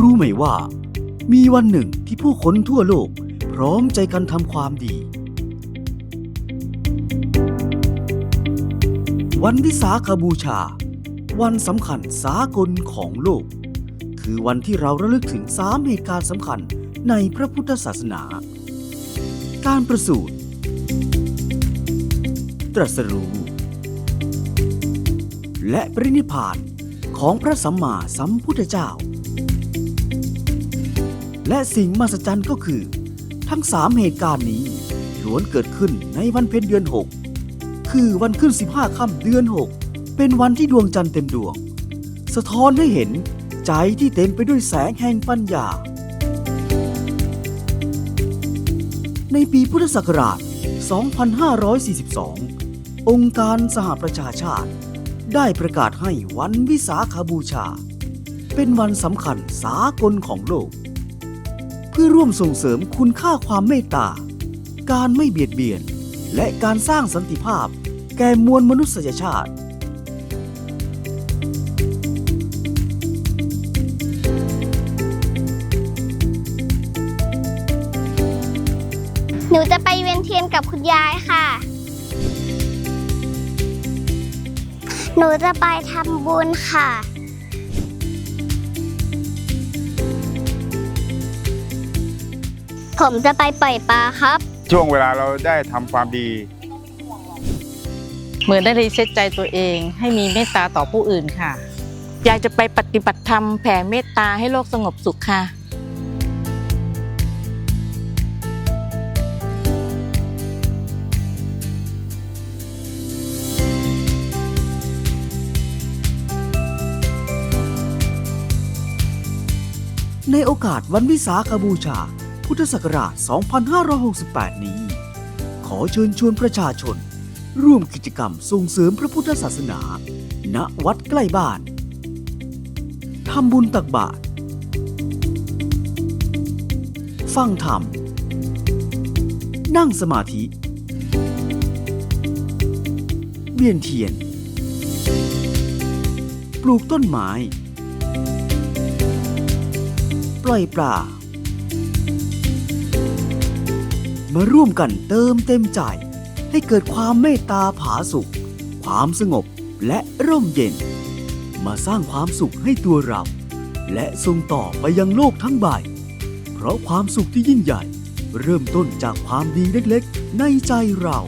รู้ไหมว่า มีวันหนึ่งที่ผู้คนทั่วโลก พร้อมใจกันทำความดี วันวิสาขบูชา วันสำคัญสากลของโลก คือวันที่เราระลึกถึงสามเหตุการณ์สำคัญในพระพุทธศาสนา การประสูติตรัสรู้และปรินิพพานของพระสัมมาสัมพุทธเจ้า และสิ่งมหัศจรรย์ก็คือ ทั้งสามเหตุการณ์นี้ล้วนเกิดขึ้นในวันเพ็ญเดือน 6 คือวันขึ้น 15ค่ำเดือน 6 เป็นวันที่ดวงจันทร์เต็มดวง สะท้อนให้เห็นใจที่เต็มไปด้วยแสงแห่งปัญญา ในปีพุทธศักราช 2542 องค์การสหประชาชาติ ได้ประกาศให้วันวิสาขบูชา เป็นวันสำคัญสากลของโลก พื่อร่วมส่งเสริมคุณค่าความเมตตา การไม่เบียดเบียน และการสร้างสันติภาพ แก่มวลมนุษยชาติ หนูจะไปเวียนเทียนกับคุณยายค่ะ หนูจะไปทำบุญค่ะ ผมจะไปปล่อยปลาครับ ช่วงเวลาเราได้ทำความดี เหมือนได้รีเซ็ตใจตัวเอง ให้มีเมตตาต่อผู้อื่นค่ะอยากจะไปปฏิบัติธรรมแผ่เมตตาให้โลกสงบสุขค่ะในโอกาสวันวิสาขบูชา พุทธศักราช 2568 นี้ ขอเชิญชวนประชาชน ร่วมกิจกรรมส่งเสริมพระพุทธศาสนา ณ วัดใกล้บ้าน ทำบุญตักบาตร ฟังธรรม นั่งสมาธิ เวียนเทียน ปลูกต้นไม้ ปล่อยปลา มาร่วมกันเติมเต็มใจ ให้เกิดความเมตตาผาสุข ความสงบและร่มเย็น มาสร้างความสุขให้ตัวเรา และส่งต่อไปยังโลกทั้งใบ เพราะความสุขที่ยิ่งใหญ่ เริ่มต้นจากความดีเล็กๆ ในใจเรา